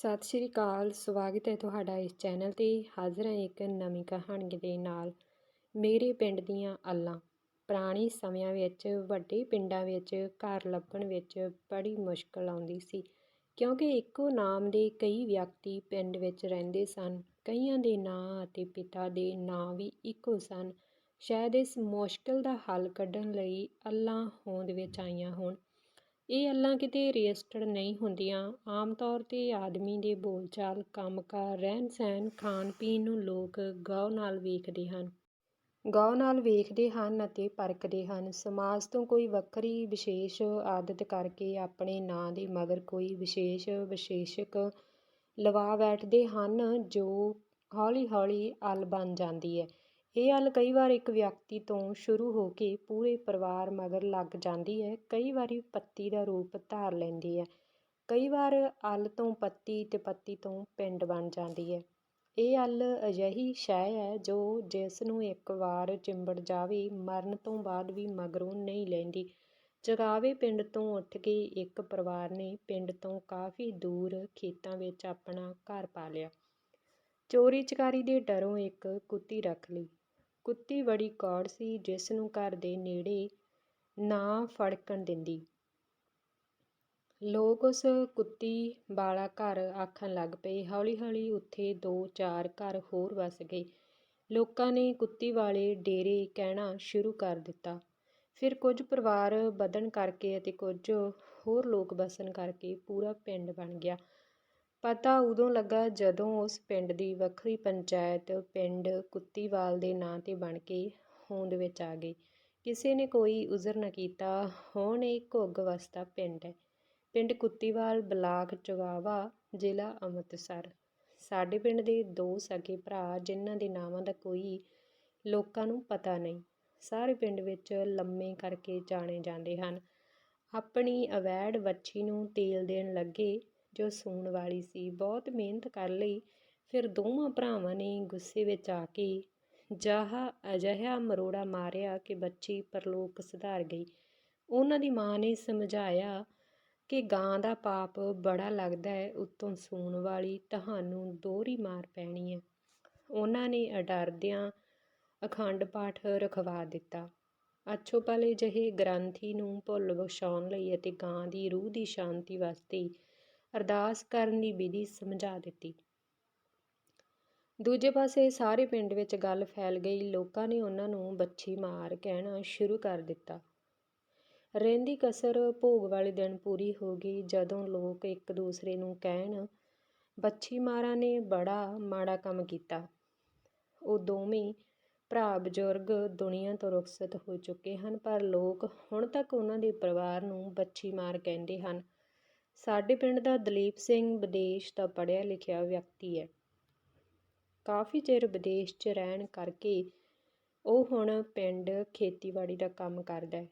ਸਤਿ ਸ਼੍ਰੀ ਅਕਾਲ, ਸਵਾਗਤ ਹੈ ਤੁਹਾਡਾ ਇਸ ਚੈਨਲ 'ਤੇ। ਹਾਜ਼ਰ ਹਾਂ ਇੱਕ ਨਵੀਂ ਕਹਾਣੀ ਦੇ ਨਾਲ। ਮੇਰੇ ਪਿੰਡ ਦੀਆਂ ਅੱਲਾਂ। ਪੁਰਾਣੇ ਸਮਿਆਂ ਵਿੱਚ, ਵੱਡੇ ਪਿੰਡਾਂ ਵਿੱਚ, ਘਰ ਲੱਭਣ ਵਿੱਚ ਬੜੀ ਮੁਸ਼ਕਲ ਆਉਂਦੀ ਸੀ। ਕਿਉਂਕਿ ਇੱਕੋ ਨਾਮ ਦੇ ਕਈ ਵਿਅਕਤੀ ਪਿੰਡ ਵਿੱਚ ਰਹਿੰਦੇ ਸਨ। ਕਈਆਂ ਦੇ ਨਾਂ ਅਤੇ ਪਿਤਾ ਦੇ ਨਾਂ ਵੀ ਇੱਕੋ ਸਨ। ਸ਼ਾਇਦ ਇਸ ਮੁਸ਼ਕਲ ਦਾ ਹੱਲ ਕੱਢਣ ਲਈ ਅੱਲਾਂ ਹੋਂਦ ਵਿੱਚ ਆਈਆਂ ਹੋਣ। ਇਹ ਅੱਲਾਂ ਕਿਤੇ ਰਜਿਸਟਰਡ ਨਹੀਂ ਹੁੰਦੀਆਂ। ਆਮ ਤੌਰ 'ਤੇ ਆਦਮੀ ਦੇ ਬੋਲਚਾਲ, ਕੰਮਕਾਰ, ਰਹਿਣ ਸਹਿਣ, ਖਾਣ ਪੀਣ ਨੂੰ ਲੋਕ ਗੌਰ ਨਾਲ ਵੇਖਦੇ ਹਨ। ਗੌਰ ਨਾਲ ਵੇਖਦੇ ਹਨ ਅਤੇ ਪਰਖਦੇ ਹਨ। ਸਮਾਜ ਤੋਂ ਕੋਈ ਵੱਖਰੀ ਵਿਸ਼ੇਸ਼ ਆਦਤ ਕਰਕੇ ਆਪਣੇ ਨਾਂ ਦੇ ਮਗਰ ਕੋਈ ਵਿਸ਼ੇਸ਼ ਵਿਸ਼ੇਸ਼ਕ ਲਵਾ ਬੈਠਦੇ ਹਨ ਜੋ ਹੌਲੀ ਹੌਲੀ ਅਲ ਬਣ ਜਾਂਦੀ ਹੈ। ਇਹ ਅੱਲ ਕਈ ਵਾਰ ਇੱਕ ਵਿਅਕਤੀ ਤੋਂ ਸ਼ੁਰੂ ਹੋ ਕੇ ਪੂਰੇ ਪਰਿਵਾਰ ਮਗਰ ਲੱਗ ਜਾਂਦੀ ਹੈ। ਕਈ ਵਾਰੀ ਪੱਤੀ ਦਾ ਰੂਪ ਧਾਰ ਲੈਂਦੀ ਹੈ। ਕਈ ਵਾਰ ਅੱਲ ਤੋਂ ਪੱਤੀ ਤੇ ਪੱਤੀ ਤੋਂ ਪਿੰਡ ਬਣ ਜਾਂਦੀ ਹੈ। ਇਹ ਅੱਲ ਅਜਿਹੀ ਸ਼ੈ ਹੈ ਜੋ ਜਿਸ ਨੂੰ ਇੱਕ ਵਾਰ ਚਿੰਬੜ ਜਾਵੇ, ਮਰਨ ਤੋਂ ਬਾਅਦ ਵੀ ਮਗਰੋਂ ਨਹੀਂ ਲੈਂਦੀ। ਜਗਾਵੇ ਪਿੰਡ ਤੋਂ ਉੱਠ ਕੇ ਇੱਕ ਪਰਿਵਾਰ ਨੇ ਪਿੰਡ ਤੋਂ ਕਾਫੀ ਦੂਰ ਖੇਤਾਂ ਵਿੱਚ ਆਪਣਾ ਘਰ ਪਾ ਲਿਆ ਚੋਰੀ ਚਕਾਰੀ ਦੇ ਡਰੋਂ ਇੱਕ ਕੁੱਤੀ ਰੱਖ ਲਈ। ਕੁੱਤੀ ਬੜੀ ਕੌੜ ਸੀ ਜਿਸ ਨੂੰ ਘਰ ਦੇ ਨੇੜੇ ਨਾ ਫੜਕਣ ਦਿੰਦੀ। ਲੋਕ ਉਸ ਕੁੱਤੀ ਵਾਲਾ ਘਰ ਆਖਣ ਲੱਗ ਪਏ। ਹੌਲੀ ਹੌਲੀ ਉੱਥੇ ਦੋ ਚਾਰ ਘਰ ਹੋਰ ਵਸ ਗਏ। ਲੋਕਾਂ ਨੇ ਕੁੱਤੀ ਵਾਲੇ ਡੇਰੇ ਕਹਿਣਾ ਸ਼ੁਰੂ ਕਰ ਦਿੱਤਾ। ਫਿਰ ਕੁਝ ਪਰਿਵਾਰ ਵਧਣ ਕਰਕੇ ਅਤੇ ਕੁਝ ਹੋਰ ਲੋਕ ਵਸਣ ਕਰਕੇ ਪੂਰਾ ਪਿੰਡ ਬਣ ਗਿਆ। ਪਤਾ ਉਦੋਂ ਲੱਗਾ ਜਦੋਂ ਉਸ ਪਿੰਡ ਦੀ ਵੱਖਰੀ ਪੰਚਾਇਤ ਪਿੰਡ ਕੁੱਤੀਵਾਲ ਦੇ ਨਾਂ 'ਤੇ ਬਣ ਕੇ ਹੋਂਦ ਵਿੱਚ ਆ ਗਈ। ਕਿਸੇ ਨੇ ਕੋਈ ਉਜ਼ਰ ਨਾ ਕੀਤਾ। ਹੁਣ ਇਹ ਘੁੱਗ ਵਸਦਾ ਪਿੰਡ ਹੈ। ਪਿੰਡ ਕੁੱਤੀਵਾਲ ਬਲਾਕ ਚੁਗਾਵਾ ਜ਼ਿਲ੍ਹਾ ਅੰਮ੍ਰਿਤਸਰ। ਸਾਡੇ ਪਿੰਡ ਦੇ ਦੋ ਸਕੇ ਭਰਾ ਜਿਨ੍ਹਾਂ ਦੇ ਨਾਵਾਂ ਦਾ ਕੋਈ ਲੋਕਾਂ ਨੂੰ ਪਤਾ ਨਹੀਂ। ਸਾਰੇ ਪਿੰਡ ਵਿੱਚ ਲੰਮੇ ਕਰਕੇ ਜਾਣੇ ਜਾਂਦੇ ਹਨ। ਆਪਣੀ ਅਵੈੜ ਵੱਛੀ ਨੂੰ ਤੇਲ ਦੇਣ ਲੱਗੇ ਜੋ ਸੂਣ ਵਾਲੀ ਸੀ, ਬਹੁਤ ਮਿਹਨਤ ਕਰ ਲਈ। ਫਿਰ ਦੋਵਾਂ ਭਰਾਵਾਂ ਨੇ ਗੁੱਸੇ ਵਿੱਚ ਆ ਕੇ ਜਾਹ ਅਜਿਹਾ ਮਰੋੜਾ ਮਾਰਿਆ ਕਿ ਬੱਚੀ ਪਰਲੋਕ ਸੁਧਾਰ ਗਈ। ਉਹਨਾਂ ਦੀ ਮਾਂ ਨੇ ਸਮਝਾਇਆ ਕਿ ਗਾਂ ਦਾ ਪਾਪ ਬੜਾ ਲੱਗਦਾ ਹੈ, ਉਤੋਂ ਸੂਣ ਵਾਲੀ ਤੁਹਾਨੂੰ ਦੋਹਰੀ ਮਾਰ ਪੈਣੀ ਹੈ। ਉਹਨਾਂ ਨੇ ਅਡਰਦਿਆਂ ਅਖੰਡ ਪਾਠ ਰਖਵਾ ਦਿੱਤਾ। ਅੱਛੋ ਪਲੇ ਜਹੇ ਗ੍ਰੰਥੀ ਨੂੰ ਭੁੱਲ ਬਖਸ਼ਾਉਣ ਲਈ ਅਤੇ ਗਾਂ ਦੀ ਰੂਹ ਦੀ ਸ਼ਾਂਤੀ ਵਾਸਤੇ ਅਰਦਾਸ ਕਰਨ ਦੀ ਵਿਧੀ ਸਮਝਾ ਦਿੱਤੀ। ਦੂਜੇ ਪਾਸੇ ਸਾਰੇ ਪਿੰਡ ਵਿੱਚ ਗੱਲ ਫੈਲ ਗਈ। ਲੋਕਾਂ ਨੇ ਉਹਨਾਂ ਨੂੰ ਬੱਚੀ ਮਾਰ ਕਹਿਣਾ ਸ਼ੁਰੂ ਕਰ ਦਿੱਤਾ। ਰਹਿੰਦੀ ਕਸਰ ਭੋਗ ਵਾਲੇ ਦਿਨ ਪੂਰੀ ਹੋ ਗਈ। ਜਦੋਂ ਲੋਕ ਇੱਕ ਦੂਸਰੇ ਨੂੰ ਕਹਿਣ ਬੱਚੀ ਮਾਰਾਂ ਨੇ ਬੜਾ ਮਾੜਾ ਕੰਮ ਕੀਤਾ। ਉਹ ਦੋਵੇਂ ਭਰਾ ਬਜ਼ੁਰਗ ਦੁਨੀਆ ਤੋਂ ਰੁਖਸਤ ਹੋ ਚੁੱਕੇ ਹਨ, ਪਰ ਲੋਕ ਹੁਣ ਤੱਕ ਉਹਨਾਂ ਦੇ ਪਰਿਵਾਰ ਨੂੰ ਬੱਚੀ ਮਾਰ ਕਹਿੰਦੇ ਹਨ। ਸਾਡੇ ਪਿੰਡ ਦਾ ਦਲੀਪ ਸਿੰਘ ਵਿਦੇਸ਼ ਦਾ ਪੜ੍ਹਿਆ ਲਿਖਿਆ ਵਿਅਕਤੀ ਹੈ। ਕਾਫੀ ਚਿਰ ਵਿਦੇਸ਼ 'ਚ ਰਹਿਣ ਕਰਕੇ ਉਹ ਹੁਣ ਪਿੰਡ ਖੇਤੀਬਾੜੀ ਦਾ ਕੰਮ ਕਰਦਾ ਹੈ।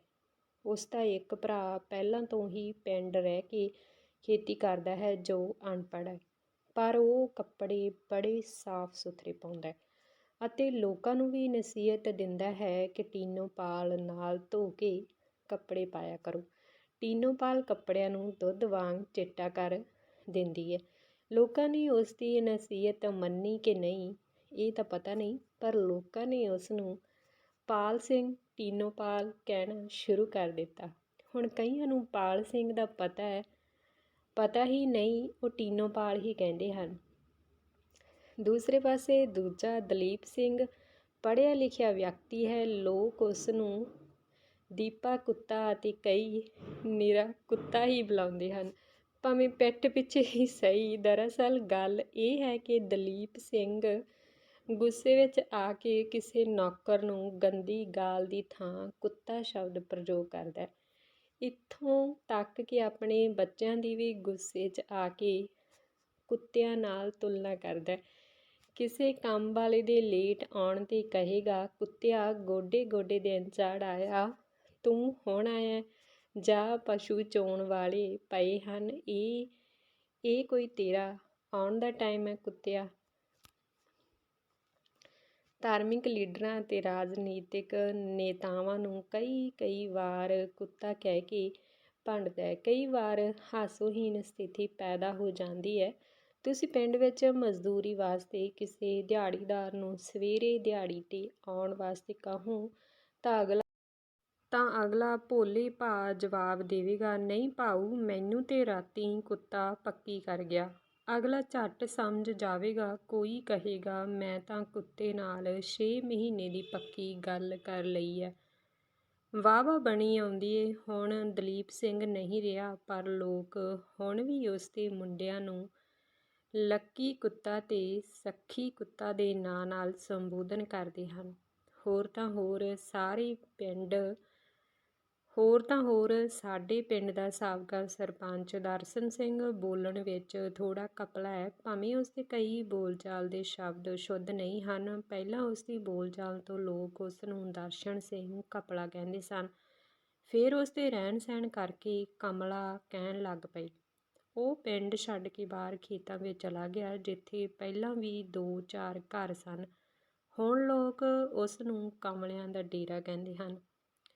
ਉਸ ਦਾ ਇੱਕ ਭਰਾ ਪਹਿਲਾਂ ਤੋਂ ਹੀ ਪਿੰਡ ਰਹਿ ਕੇ ਖੇਤੀ ਕਰਦਾ ਹੈ, ਜੋ ਅਨਪੜ੍ਹ ਹੈ। ਪਰ ਉਹ ਕੱਪੜੇ ਬੜੇ ਸਾਫ਼ ਸੁਥਰੇ ਪਾਉਂਦਾ ਹੈ ਅਤੇ ਲੋਕਾਂ ਨੂੰ ਵੀ ਨਸੀਹਤ ਦਿੰਦਾ ਹੈ ਕਿ ਟੀਨੋ ਪਾਲ ਨਾਲ ਧੋ ਕੇ ਕੱਪੜੇ ਪਾਇਆ ਕਰੋ। ਟੀਨੋਪਾਲ ਕੱਪੜਿਆਂ ਨੂੰ ਦੁੱਧ ਵਾਂਗ ਚਿੱਟਾ ਕਰ ਦਿੰਦੀ ਹੈ ਲੋਕਾਂ ਨੇ ਉਸ ਦੀ ਨਸੀਹਤ ਮੰਨੀ ਕਿ ਨਹੀਂ, ਇਹ ਤਾਂ ਪਤਾ ਨਹੀਂ, ਪਰ ਲੋਕਾਂ ਨੇ ਉਸ ਨੂੰ ਪਾਲ ਸਿੰਘ ਟੀਨੋਪਾਲ ਕਹਿਣਾ ਸ਼ੁਰੂ ਕਰ ਦਿੱਤਾ। ਹੁਣ ਕਈਆਂ ਨੂੰ ਪਾਲ ਸਿੰਘ ਦਾ ਪਤਾ ਹੈ, ਪਤਾ ਹੀ ਨਹੀਂ, ਉਹ ਟੀਨੋਪਾਲ ਹੀ ਕਹਿੰਦੇ ਹਨ। ਦੂਸਰੇ ਪਾਸੇ ਦੂਜਾ ਦਲੀਪ ਸਿੰਘ ਪੜ੍ਹਿਆ ਲਿਖਿਆ ਵਿਅਕਤੀ ਹੈ, ਲੋਕ ਉਸ ਨੂੰ ਦੀਪਾ, ਕੁੱਤਾ ਅਤੇ ਕਈ ਨਿਰਾ ਕੁੱਤਾ ਹੀ ਬੁਲਾਉਂਦੇ ਹਨ। ਭਾਵੇਂ ਪਿੱਠ ਪਿੱਛੇ ਹੀ ਸਹੀ, ਦਰਅਸਲ ਗੱਲ ਇਹ ਹੈ ਕਿ ਦਲੀਪ ਸਿੰਘ ਗੁੱਸੇ ਵਿੱਚ ਆ ਕੇ ਕਿਸੇ ਨੌਕਰ ਨੂੰ ਗੰਦੀ ਗਾਲ ਦੀ ਥਾਂ ਕੁੱਤਾ ਸ਼ਬਦ ਪ੍ਰਯੋਗ ਕਰਦਾ ਹੈ। ਇੱਥੋਂ ਤੱਕ ਕਿ ਆਪਣੇ ਬੱਚਿਆਂ ਦੀ ਵੀ ਗੁੱਸੇ 'ਚ ਆ ਕੇ ਕੁੱਤਿਆਂ ਨਾਲ ਤੁਲਨਾ ਕਰਦਾ ਹੈ। ਕਿਸੇ ਕੰਮ ਵਾਲੇ ਦੇ ਲੇਟ ਆਉਣ ਤੇ ਕਹੇਗਾ, ਕੁੱਤਿਆ ਗੋਡੇ ਗੋਡੇ ਦਿਨ ਚੜ ਆਇਆ। ਤੂੰ ਹੁਣ ਆਇਆ ਜਾਂ ਪਸ਼ੂ ਚੋਣ ਵਾਲੇ ਪਏ ਹਨ। ਇਹ ਇਹ ਕੋਈ ਤੇਰਾ ਆਉਣ ਦਾ ਟਾਈਮ ਹੈ ਕੁੱਤਿਆ। ਧਾਰਮਿਕ ਲੀਡਰਾਂ ਅਤੇ ਰਾਜਨੀਤਿਕ ਨੇਤਾਵਾਂ ਨੂੰ ਕਈ ਕਈ ਵਾਰ ਕੁੱਤਾ ਕਹਿ ਕੇ ਭੰਡਦਾ ਹੈ ਕਈ ਵਾਰ ਹਾਸੋਹੀਣ ਸਥਿਤੀ ਪੈਦਾ ਹੋ ਜਾਂਦੀ ਹੈ ਤੁਸੀਂ ਪਿੰਡ ਵਿੱਚ ਮਜ਼ਦੂਰੀ ਵਾਸਤੇ ਕਿਸੇ ਦਿਹਾੜੀਦਾਰ ਨੂੰ ਸਵੇਰੇ ਦਿਹਾੜੀ 'ਤੇ ਆਉਣ ਵਾਸਤੇ ਕਹੋ ਤਾਂ ਅਗਲਾ ਤਾਂ ਅਗਲਾ ਭੋਲੇ ਭਾਅ ਜਵਾਬ ਦੇਵੇਗਾ, ਨਹੀਂ ਭਾਊ, ਮੈਨੂੰ ਤੇ ਰਾਤੀਂ ਕੁੱਤਾ ਪੱਕੀ ਕਰ ਗਿਆ ਅਗਲਾ ਝੱਟ ਸਮਝ ਜਾਵੇਗਾ, ਕੋਈ ਕਹੇਗਾ, ਮੈਂ ਤਾਂ ਕੁੱਤੇ ਨਾਲ ਛੇ ਮਹੀਨੇ ਦੀ ਪੱਕੀ ਗੱਲ ਕਰ ਲਈ ਐ ਵਾਹਵਾ ਬਣੀ ਆਉਂਦੀ ਏ। ਹੁਣ ਦਲੀਪ ਸਿੰਘ ਨਹੀਂ ਰਿਹਾ, ਪਰ ਲੋਕ ਹੁਣ ਵੀ ਉਸ ਦੇ ਮੁੰਡਿਆਂ ਨੂੰ ਲੱਕੀ ਕੁੱਤਾ ਤੇ ਸੱਖੀ ਕੁੱਤਾ ਦੇ ਨਾਂ ਨਾਲ ਸੰਬੋਧਨ ਕਰਦੇ ਹਨ। ਹੋਰ ਤਾਂ ਹੋਰ ਸਾਰੇ ਪਿੰਡ ਹੋਰ ਤਾਂ ਹੋਰ, ਸਾਡੇ ਪਿੰਡ ਦਾ ਸਾਬਕਾ ਸਰਪੰਚ ਦਰਸ਼ਨ ਸਿੰਘ ਬੋਲਣ ਵਿੱਚ ਥੋੜਾ ਕਪਲਾ ਹੈ। ਭਾਵੇਂ ਉਸ ਦੇ ਕਈ ਬੋਲਚਾਲ ਦੇ ਸ਼ਬਦ ਸ਼ੁੱਧ ਨਹੀਂ ਹਨ, ਪਹਿਲਾਂ ਉਸ ਦੀ ਬੋਲਚਾਲ ਤੋਂ ਲੋਕ ਉਸ ਨੂੰ ਦਰਸ਼ਨ ਸਿੰਘ ਕਪਲਾ ਕਹਿੰਦੇ ਸਨ। ਫਿਰ ਉਸ ਦੇ ਰਹਿਣ ਸਹਿਣ ਕਰਕੇ ਕਮਲਾ ਕਹਿਣ ਲੱਗ ਪਈ। ਉਹ ਪਿੰਡ ਛੱਡ ਕੇ ਬਾਹਰ ਖੇਤਾਂ ਵਿੱਚ ਚਲਾ ਗਿਆ, ਜਿੱਥੇ ਪਹਿਲਾਂ ਵੀ ਦੋ ਚਾਰ ਘਰ ਸਨ। ਹੁਣ ਲੋਕ ਉਸ ਨੂੰ ਕਮਲਿਆਂ ਦਾ ਡੇਰਾ ਕਹਿੰਦੇ ਹਨ।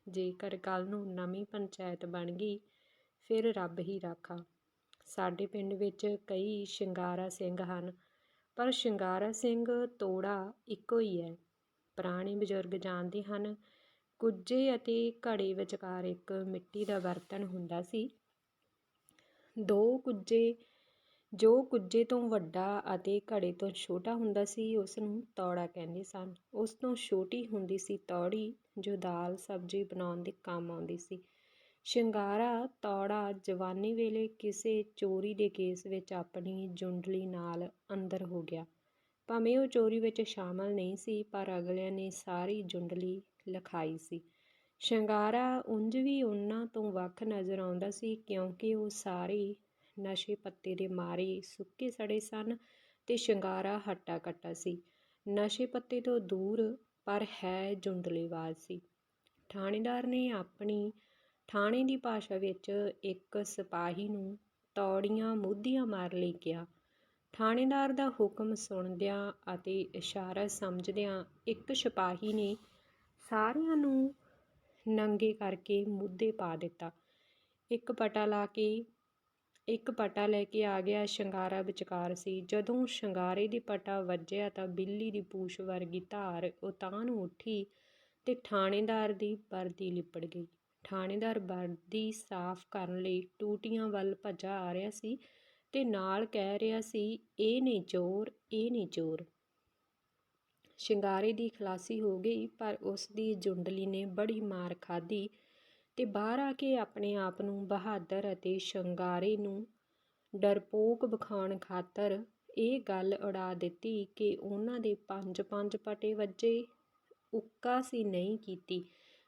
ਜੇਕਰ ਕੱਲ ਨੂੰ ਨਵੀਂ ਪੰਚਾਇਤ ਬਣ ਗਈ, ਫਿਰ ਰੱਬ ਹੀ ਰਾਖਾ। ਸਾਡੇ ਪਿੰਡ ਵਿੱਚ ਕਈ ਸ਼ਿੰਗਾਰਾ ਸਿੰਘ ਹਨ, ਪਰ ਸ਼ਿੰਗਾਰਾ ਸਿੰਘ ਤੋੜਾ ਇੱਕੋ ਹੀ ਹੈ। ਪੁਰਾਣੇ ਬਜ਼ੁਰਗ ਜਾਣਦੇ ਹਨ, ਕੁੱਜੇ ਅਤੇ ਘੜੇ ਵਿਚਕਾਰ ਇੱਕ ਮਿੱਟੀ ਦਾ ਬਰਤਨ ਹੁੰਦਾ ਸੀ। ਦੋ ਕੁੱਜੇ ਜੋ ਕੁੱਜੇ ਤੋਂ ਵੱਡਾ ਅਤੇ ਘੜੇ ਤੋਂ ਛੋਟਾ ਹੁੰਦਾ ਸੀ ਉਸ ਨੂੰ ਤੌੜਾ ਕਹਿੰਦੇ ਸਨ। ਉਸ ਤੋਂ ਛੋਟੀ ਹੁੰਦੀ ਸੀ ਤੌੜੀ, ਜੋ ਦਾਲ, ਸਬਜ਼ੀ ਬਣਾਉਣ ਦੇ ਕੰਮ ਆਉਂਦੀ ਸੀ। ਸ਼ਿੰਗਾਰਾ, ਤੌੜਾ ਜਵਾਨੀ ਵੇਲੇ ਕਿਸੇ ਚੋਰੀ ਦੇ ਕੇਸ ਵਿੱਚ ਆਪਣੀ ਜੁੰਡਲੀ ਨਾਲ ਅੰਦਰ ਹੋ ਗਿਆ। ਭਾਵੇਂ ਉਹ ਚੋਰੀ ਵਿੱਚ ਸ਼ਾਮਲ ਨਹੀਂ ਸੀ, ਪਰ ਅਗਲਿਆਂ ਨੇ ਸਾਰੀ ਜੁੰਡਲੀ ਲਿਖਾਈ ਸੀ। ਸ਼ਿੰਗਾਰਾ ਉਂਝ ਵੀ ਉਹਨਾਂ ਤੋਂ ਵੱਖ ਨਜ਼ਰ ਆਉਂਦਾ ਸੀ, ਕਿਉਂਕਿ ਉਹ ਸਾਰੇ ਨਸ਼ੇ ਪੱਤੇ ਦੇ ਮਾਰੇ ਸੁੱਕੇ ਸੜੇ ਸਨ ਤੇ ਸ਼ਿੰਗਾਰਾ ਹੱਟਾ ਕੱਟਾ ਸੀ। ਨਸ਼ੇ ਪੱਤੇ ਤੋਂ ਦੂਰ ਪਰ ਹੈ ਜੁੰਡਲੇਵਾਜ਼ ਸੀ। ਥਾਣੇਦਾਰ ਨੇ ਆਪਣੀ ਥਾਣੇ ਦੀ ਭਾਸ਼ਾ ਵਿੱਚ ਇੱਕ ਸਿਪਾਹੀ ਨੂੰ ਤੌੜੀਆਂ ਮੁੱਧੀਆਂ ਮਾਰ ਲਈ ਕਿਹਾ। ਥਾਣੇਦਾਰ ਦਾ ਹੁਕਮ ਸੁਣਦਿਆਂ ਅਤੇ ਇਸ਼ਾਰਾ ਸਮਝਦਿਆਂ ਇੱਕ ਸਿਪਾਹੀ ਨੇ ਸਾਰਿਆਂ ਨੂੰ ਨੰਗੇ ਕਰਕੇ ਮੁੱਦੇ ਪਾ ਦਿੱਤਾ। ਇੱਕ ਪਟਾ ਲਾ ਕੇ ਇੱਕ ਪਟਾ ਲੈ ਕੇ ਆ ਗਿਆ ਸ਼ਿੰਗਾਰਾ ਵਿਚਕਾਰ ਸੀ। ਜਦੋਂ ਸ਼ਿੰਗਾਰੇ ਦੀ ਪਟਾ ਵੱਜਿਆ ਤਾਂ ਬਿੱਲੀ ਦੀ ਪੂਛ ਵਰਗੀ ਧਾਰ ਉਤਾਂਹ ਨੂੰ ਉੱਠੀ ਤੇ ਥਾਣੇਦਾਰ ਦੀ ਵਰਦੀ ਲਿਪੜ ਗਈ। ਥਾਣੇਦਾਰ ਵਰਦੀ ਸਾਫ਼ ਕਰਨ ਲਈ ਟੂਟੀਆਂ ਵੱਲ ਭੱਜਾ ਆ ਰਿਹਾ ਸੀ ਤੇ ਨਾਲ ਕਹਿ ਰਿਹਾ ਸੀ, ਇਹ ਨਹੀਂ ਚੋਰ ਇਹ ਨਹੀਂ ਚੋਰ ਸ਼ਿੰਗਾਰੇ ਦੀ ਖਲਾਸੀ ਹੋ ਗਈ, ਪਰ ਉਸ ਦੀ ਜੁੰਡਲੀ ਨੇ ਬੜੀ ਮਾਰ ਖਾਧੀ ਤੇ ਬਾਹਰ ਆ ਕੇ ਆਪਣੇ ਆਪ ਨੂੰ ਬਹਾਦਰ ਅਤੇ ਸ਼ਿੰਗਾਰੇ ਨੂੰ ਡਰਪੋਕ ਵਿਖਾਉਣ ਖਾਤਰ ਇਹ ਗੱਲ ਉਡਾ ਦਿੱਤੀ ਕਿ ਉਹਨਾਂ ਦੇ ਪੰਜ ਪੰਜ ਪਟੇ ਵੱਜੇ। ਉੱਕਾ ਸੀ ਨਹੀਂ ਕੀਤੀ।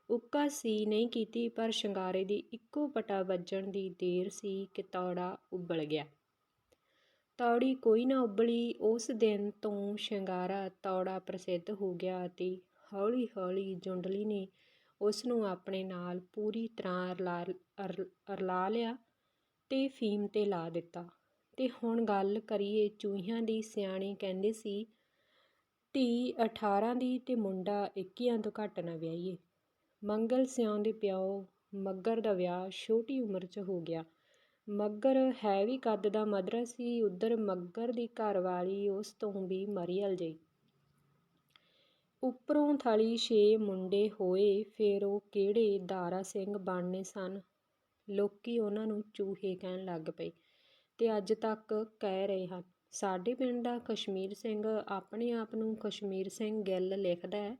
ਉੱਕਾ ਸੀ ਨਹੀਂ ਕੀਤੀ, ਪਰ ਸ਼ਿੰਗਾਰੇ ਦੀ ਇੱਕੋ ਪਟਾ ਵੱਜਣ ਦੀ ਦੇਰ ਸੀ ਕਿ ਤੌੜਾ ਉੱਬਲ ਗਿਆ। ਤੌੜੀ ਕੋਈ ਨਾ ਉੱਬਲੀ। ਉਸ ਦਿਨ ਤੋਂ ਸ਼ਿੰਗਾਰਾ ਤੌੜਾ ਪ੍ਰਸਿੱਧ ਹੋ ਗਿਆ ਅਤੇ ਹੌਲੀ ਹੌਲੀ ਜੁੰਡਲੀ ਨੇ ਉਸ ਨੂੰ ਆਪਣੇ ਨਾਲ ਪੂਰੀ ਤਰ੍ਹਾਂ ਅਰਲਾ ਲਿਆ ਤੇ ਫੀਮ ਤੇ ਲਾ ਦਿੱਤਾ। ਤੇ ਹੁਣ ਗੱਲ ਕਰੀਏ ਚੂਹਿਆਂ ਦੀ, ਸਿਆਣੇ ਕਹਿੰਦੇ ਸੀ, ਧੀ 18 ਦੀ ਤੇ ਮੁੰਡਾ 21 ਤੋਂ ਘੱਟ ਨਾ ਵਿਆਹੀਏ। ਮੰਗਲ ਸਿਉਂ ਦੇ ਪਿਓ, ਮੱਗਰ ਦਾ ਵਿਆਹ ਛੋਟੀ ਉਮਰ 'ਚ ਹੋ ਗਿਆ। ਮੱਗਰ ਹੈ ਵੀ ਕੱਦ ਦਾ ਮਦਰਾ ਸੀ, ਉਧਰ ਮੱਗਰ ਦੀ ਘਰਵਾਲੀ ਉਸ ਤੋਂ ਵੀ ਮਰੀਅਲ ਜਈ ਉੱਪਰੋਂ ਥਲੀ ਛੇ ਮੁੰਡੇ ਹੋਏ, ਫਿਰ ਉਹ ਕਿਹੜੇ ਦਾਰਾ ਸਿੰਘ ਬਣਨੇ ਸਨ? ਲੋਕੀ ਉਹਨਾਂ ਨੂੰ ਚੂਹੇ ਕਹਿਣ ਲੱਗ ਪਏ ਤੇ ਅੱਜ ਤੱਕ ਕਹਿ ਰਹੇ ਹਨ, ਸਾਡੇ ਪਿੰਡ ਦਾ ਕਸ਼ਮੀਰ ਸਿੰਘ ਆਪਣੇ ਆਪ ਨੂੰ ਕਸ਼ਮੀਰ ਸਿੰਘ ਗਿੱਲ ਲਿਖਦਾ ਹੈ।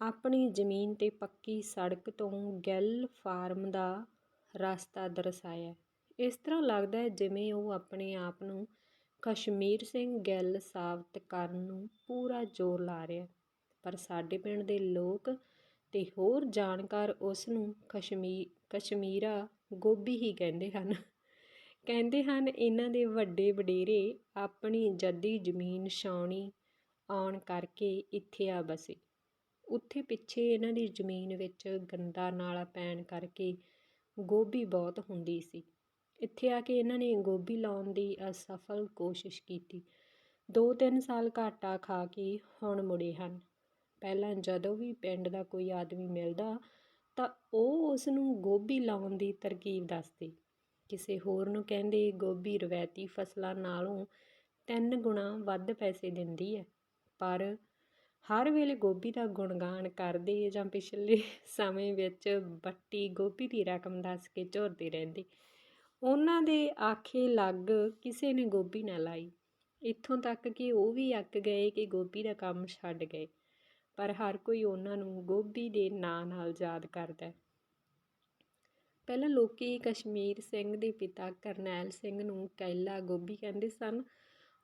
ਆਪਣੀ ਜ਼ਮੀਨ ਤੇ ਪੱਕੀ ਸੜਕ ਤੋਂ ਗਿੱਲ ਫਾਰਮ ਦਾ ਰਸਤਾ ਦਰਸਾਇਆ ਇਸ ਤਰ੍ਹਾਂ ਲੱਗਦਾ ਹੈ ਜਿਵੇਂ ਉਹ ਆਪਣੇ ਆਪ ਨੂੰ ਕਸ਼ਮੀਰ ਸਿੰਘ ਗਿੱਲ ਸਾਬਤ ਕਰਨ ਨੂੰ ਪੂਰਾ ਜ਼ੋਰ ਲਾ ਰਿਹਾ ਪਰ ਸਾਡੇ ਪਿੰਡ ਦੇ ਲੋਕ ਤੇ ਹੋਰ ਜਾਣਕਾਰ ਉਸ ਨੂੰ ਕਸ਼ਮੀ ਕਸ਼ਮੀਰਾ ਗੋਭੀ ਹੀ ਕਹਿੰਦੇ ਹਨ। ਕਹਿੰਦੇ ਹਨ, ਇਹਨਾਂ ਦੇ ਵੱਡੇ ਵਡੇਰੇ ਆਪਣੀ ਜੱਦੀ ਜ਼ਮੀਨ ਛਾਉਣੀ ਆਉਣ ਕਰਕੇ ਇੱਥੇ ਆ ਬਸੇ। ਉੱਥੇ ਪਿੱਛੇ ਇਹਨਾਂ ਦੀ ਜ਼ਮੀਨ ਵਿੱਚ ਗੰਦਾ ਨਾਲਾ ਪੈਣ ਕਰਕੇ ਗੋਭੀ ਬਹੁਤ ਹੁੰਦੀ ਸੀ। ਇੱਥੇ ਆ ਕੇ ਇਹਨਾਂ ਨੇ ਗੋਭੀ ਲਾਉਣ ਦੀ ਅਸਫਲ ਕੋਸ਼ਿਸ਼ ਕੀਤੀ। ਦੋ ਤਿੰਨ ਸਾਲ ਘਾਟਾ ਖਾ ਕੇ ਹੁਣ ਮੁੜੇ ਹਨ। ਪਹਿਲਾਂ ਜਦੋਂ ਵੀ ਪਿੰਡ ਦਾ ਕੋਈ ਆਦਮੀ ਮਿਲਦਾ ਤਾਂ ਉਹ ਉਸ ਨੂੰ ਗੋਭੀ ਲਾਉਣ ਦੀ ਤਰਕੀਬ ਦੱਸਦੇ। ਕਿਸੇ ਹੋਰ ਨੂੰ ਕਹਿੰਦੇ, ਗੋਭੀ ਰਵਾਇਤੀ ਫਸਲਾਂ ਨਾਲੋਂ ਤਿੰਨ ਗੁਣਾ ਵੱਧ ਪੈਸੇ ਦਿੰਦੀ ਹੈ। ਪਰ ਹਰ ਵੇਲੇ ਗੋਭੀ ਦਾ ਗੁਣਗਾਨ ਕਰਦੇ ਜਾਂ ਪਿਛਲੇ ਸਮੇਂ ਵਿੱਚ ਬੱਟੀ ਗੋਭੀ ਦੀ ਰਕਮ ਦੱਸ ਕੇ ਝੋਰਦੇ ਰਹਿੰਦੇ। ਉਹਨਾਂ ਦੇ ਆਖੇ ਲੱਗ ਕਿਸੇ ਨੇ ਗੋਭੀ ਨਾ ਲਾਈ। ਇੱਥੋਂ ਤੱਕ ਕਿ ਉਹ ਵੀ ਅੱਕ ਗਏ ਕਿ ਗੋਭੀ ਦਾ ਕੰਮ ਛੱਡ ਗਏ। ਪਰ ਹਰ ਕੋਈ ਉਹਨਾਂ ਨੂੰ ਗੋਭੀ ਦੇ ਨਾਂ ਨਾਲ ਯਾਦ ਕਰਦਾ ਹੈ। ਪਹਿਲਾਂ ਲੋਕੀ ਕਸ਼ਮੀਰ ਸਿੰਘ ਦੇ ਪਿਤਾ ਕਰਨੈਲ ਸਿੰਘ ਨੂੰ ਕੈਲਾ ਗੋਭੀ ਕਹਿੰਦੇ ਸਨ।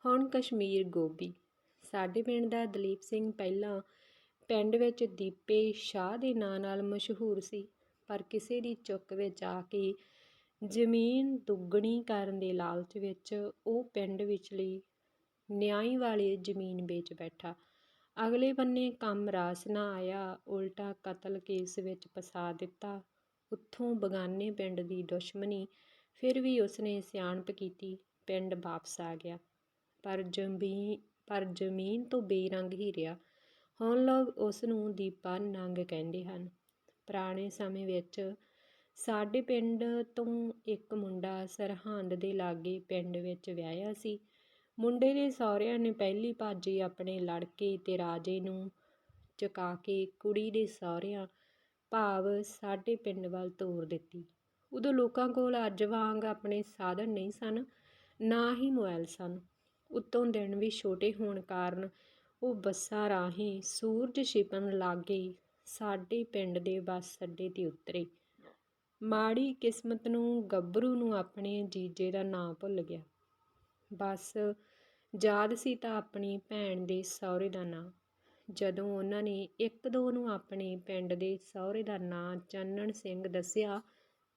ਹੁਣ ਕਸ਼ਮੀਰ ਗੋਭੀ। ਸਾਡੇ ਪਿੰਡ ਦਾ ਦਲੀਪ ਸਿੰਘ ਪਹਿਲਾਂ ਪਿੰਡ ਵਿੱਚ ਦੀਪੇ ਸ਼ਾਹ ਦੇ ਨਾਂ ਨਾਲ ਮਸ਼ਹੂਰ ਸੀ, ਪਰ ਕਿਸੇ ਦੀ ਚੁੱਕ ਵਿੱਚ ਆ ਕੇ ਜ਼ਮੀਨ ਦੁੱਗਣੀ ਕਰਨ ਦੇ ਲਾਲਚ ਵਿੱਚ ਉਹ ਪਿੰਡ ਵਿਚਲੀ ਨਿਆਈ ਵਾਲੀ ਜ਼ਮੀਨ ਵੇਚ ਬੈਠਾ। ਅਗਲੇ ਬੰਨੇ ਕੰਮ ਰਾਸ ਨਾ ਆਇਆ, ਉਲਟਾ ਕਤਲ ਕੇਸ ਵਿੱਚ ਫਸਾ ਦਿੱਤਾ। ਉੱਥੋਂ ਬਗਾਨੇ ਪਿੰਡ ਦੀ ਦੁਸ਼ਮਣੀ ਫਿਰ ਵੀ ਉਸਨੇ ਸਿਆਣਪ ਕੀਤੀ, ਪਿੰਡ ਵਾਪਸ ਆ ਗਿਆ। ਪਰ ਜ਼ਮੀਨ ਪਰ ਜ਼ਮੀਨ ਤੋਂ ਬੇਰੰਗ ਹੀ ਰਿਹਾ। ਹੁਣ ਲੋਕ ਉਸ ਨੂੰ ਦੀਪਾ ਨੰਗ ਕਹਿੰਦੇ ਹਨ। ਪੁਰਾਣੇ ਸਮੇਂ ਵਿੱਚ ਸਾਡੇ ਪਿੰਡ ਤੋਂ ਇੱਕ ਮੁੰਡਾ ਸਰਹੰਦ ਦੇ ਲਾਗੇ ਪਿੰਡ ਵਿੱਚ ਵਿਆਹਿਆ ਸੀ। ਮੁੰਡੇ ਦੇ ਸਹੁਰਿਆਂ ਨੇ ਪਹਿਲੀ ਭਾਜੀ ਆਪਣੇ ਲੜਕੇ ਤੇ ਰਾਜੇ ਨੂੰ ਚੁਕਾ ਕੇ ਕੁੜੀ ਦੇ ਸਹੁਰਿਆਂ ਭਾਵ ਸਾਡੇ ਪਿੰਡ ਵੱਲ ਤੋਰ ਦਿੱਤੀ। ਉਦੋਂ ਲੋਕਾਂ ਕੋਲ ਅੱਜ ਵਾਂਗ ਆਪਣੇ ਸਾਧਨ ਨਹੀਂ ਸਨ, ਨਾ ਹੀ ਮੋਬਾਈਲ ਸਨ। ਉੱਤੋਂ ਦਿਨ ਵੀ ਛੋਟੇ ਹੋਣ ਕਾਰਨ ਉਹ ਬੱਸਾਂ ਰਾਹੀਂ ਸੂਰਜ ਛਿਪਣ ਲੱਗੇ ਸਾਡੇ ਪਿੰਡ ਦੇ ਬੱਸ ਅੱਡੇ ਤੇ ਉਤਰੇ। ਮਾੜੀ ਕਿਸਮਤ ਨੂੰ ਗੱਭਰੂ ਨੂੰ ਆਪਣੇ ਜੀਜੇ ਦਾ ਨਾਂ ਭੁੱਲ ਗਿਆ। ਬੱਸ ਯਾਦ ਸੀ ਤਾਂ ਆਪਣੀ ਭੈਣ ਦੇ ਸਹੁਰੇ ਦਾ ਨਾਂ। ਜਦੋਂ ਉਹਨਾਂ ਨੇ ਇੱਕ ਦੋ ਨੂੰ ਆਪਣੇ ਪਿੰਡ ਦੇ ਸਹੁਰੇ ਦਾ ਨਾਂ ਚੰਨਣ ਸਿੰਘ ਦੱਸਿਆ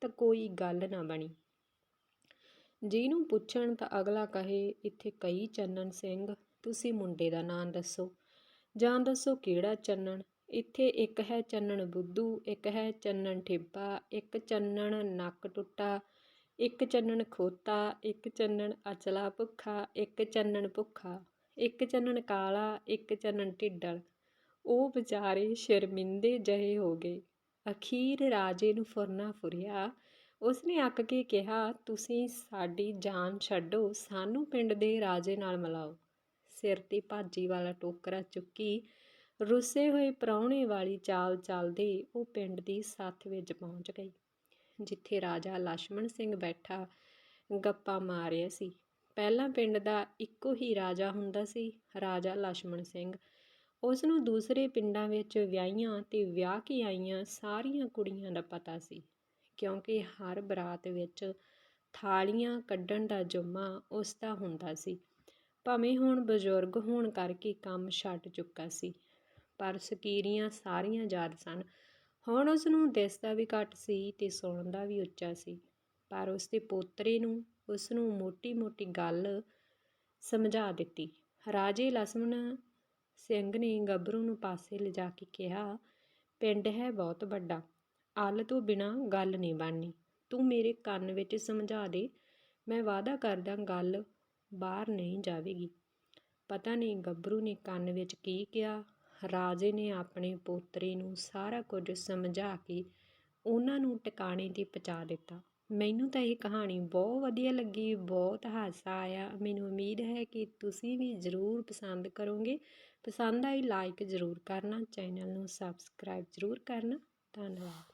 ਤਾਂ ਕੋਈ ਗੱਲ ਨਾ ਬਣੀ। ਜਿਹਨੂੰ ਪੁੱਛਣ ਤਾਂ ਅਗਲਾ ਕਹੇ, ਇੱਥੇ ਕਈ ਚੰਨਣ ਸਿੰਘ, ਤੁਸੀਂ ਮੁੰਡੇ ਦਾ ਨਾਂ ਦੱਸੋ। ਜਾਂ ਦੱਸੋ ਕਿਹੜਾ ਚੰਨਣ? ਇੱਥੇ ਇੱਕ ਹੈ ਚੰਨਣ ਬੁੱਧੂ, ਇੱਕ ਹੈ ਚੰਨਣ ਠੇਬਾ, ਇੱਕ ਚੰਨਣ ਨੱਕ ਟੁੱਟਾ ਇੱਕ ਚੰਨਣ ਖੋਤਾ, ਇੱਕ ਚੰਨਣ ਅਚਲਾ ਭੁੱਖਾ, ਇੱਕ ਚੰਨਣ ਭੁੱਖਾ, ਇੱਕ ਚੰਨਣ ਕਾਲਾ, ਇੱਕ ਚੰਨਣ ਢਿੱਡਲ। ਉਹ ਵਿਚਾਰੇ ਸ਼ਰਮਿੰਦੇ ਜਹੇ ਹੋ ਗਏ। ਅਖੀਰ ਰਾਜੇ ਨੂੰ ਫੁਰਨਾ ਫੁਰਿਆ। ਉਸਨੇ ਅੱਕ ਕੇ ਕਿਹਾ, ਤੁਸੀਂ ਸਾਡੀ ਜਾਨ ਛੱਡੋ, ਸਾਨੂੰ ਪਿੰਡ ਦੇ ਰਾਜੇ ਨਾਲ ਮਿਲਾਓ। ਸਿਰ ਤੇ ਭਾਜੀ ਵਾਲਾ ਟੋਕਰਾ ਚੁੱਕੀ ਰੁੱਸੇ ਹੋਏ ਪ੍ਰਾਹੁਣੇ ਵਾਲੀ ਚਾਲ ਚੱਲਦੇ ਉਹ ਪਿੰਡ ਦੀ ਸੱਥ ਵਿੱਚ ਪਹੁੰਚ ਗਈ। ਜਿੱਥੇ ਰਾਜਾ ਲਛਮਣ ਸਿੰਘ ਬੈਠਾ ਗੱਪਾਂ ਮਾਰ ਰਿਹਾ ਸੀ। ਪਹਿਲਾਂ ਪਿੰਡ ਦਾ ਇੱਕੋ ਹੀ ਰਾਜਾ ਹੁੰਦਾ ਸੀ, ਰਾਜਾ ਲਛਮਣ ਸਿੰਘ। ਉਸ ਨੂੰ ਦੂਸਰੇ ਪਿੰਡਾਂ ਵਿੱਚ ਵਿਆਹੀਆਂ ਤੇ ਵਿਆਹ ਕੇ ਆਈਆਂ ਸਾਰੀਆਂ ਕੁੜੀਆਂ ਦਾ ਪਤਾ ਸੀ, ਕਿਉਂਕਿ ਹਰ ਬਰਾਤ ਵਿੱਚ ਥਾਲੀਆਂ ਕੱਢਣ ਦਾ ਜੁਮਾ ਉਸ ਦਾ ਹੁੰਦਾ ਸੀ। ਭਾਵੇਂ ਹੁਣ ਬਜ਼ੁਰਗ ਹੋਣ ਕਰਕੇ ਕੰਮ ਛੱਡ ਚੁੱਕਾ ਸੀ, ਪਰ ਸਕੀਰੀਆਂ ਸਾਰੀਆਂ ਯਾਦ ਸਨ। ਹੁਣ ਉਸ ਨੂੰ ਦਿਸਦਾ ਵੀ ਘੱਟ ਸੀ ਤੇ ਸੁਣਦਾ ਵੀ ਉੱਚਾ ਸੀ। ਪਰ ਉਸ ਦੇ ਪੋਤਰੇ ਨੂੰ ਉਸ ਨੂੰ ਮੋਟੀ-ਮੋਟੀ ਗੱਲ ਸਮਝਾ ਦਿੱਤੀ। ਰਾਜੇ ਲਸਮਨ ਸਿੰਘ ਨੇ ਗੱਭਰੂ ਨੂੰ ਪਾਸੇ ਲਿਜਾ ਕੇ ਕਿਹਾ, ਪਿੰਡ ਹੈ ਬਹੁਤ ਵੱਡਾ। ਅਲ ਤੋਂ ਬਿਨਾ ਗੱਲ ਨਹੀਂ ਬਣਨੀ। ਤੂੰ ਮੇਰੇ ਕੰਨ ਵਿੱਚ ਸਮਝਾ ਦੇ। ਮੈਂ ਵਾਅਦਾ ਕਰਦਾ ਗੱਲ ਬਾਹਰ ਨਹੀਂ ਜਾਵੇਗੀ। ਪਤਾ ਨਹੀਂ ਗੱਭਰੂ ਨੇ ਕੰਨ ਵਿੱਚ ਕੀ ਕਿਹਾ। ਰਾਜੇ ਨੇ ਆਪਣੇ ਪੋਤਰੇ ਨੂੰ ਸਾਰਾ ਕੁਝ ਸਮਝਾ ਕੇ ਉਹਨਾਂ ਨੂੰ ਟਿਕਾਣੇ ਤੇ ਪਹੁੰਚਾ ਦਿੱਤਾ। ਮੈਨੂੰ ਤਾਂ ਇਹ ਕਹਾਣੀ ਬਹੁਤ ਵਧੀਆ ਲੱਗੀ, ਬਹੁਤ ਹਾਸਾ ਆਇਆ। ਮੈਨੂੰ ਉਮੀਦ ਹੈ ਕਿ ਤੁਸੀਂ ਵੀ ਜ਼ਰੂਰ ਪਸੰਦ ਕਰੋਗੇ। ਪਸੰਦ ਆਈ ਲਾਈਕ ਜ਼ਰੂਰ ਕਰਨਾ, ਚੈਨਲ ਨੂੰ ਸਬਸਕ੍ਰਾਈਬ ਜ਼ਰੂਰ ਕਰਨਾ। ਧੰਨਵਾਦ।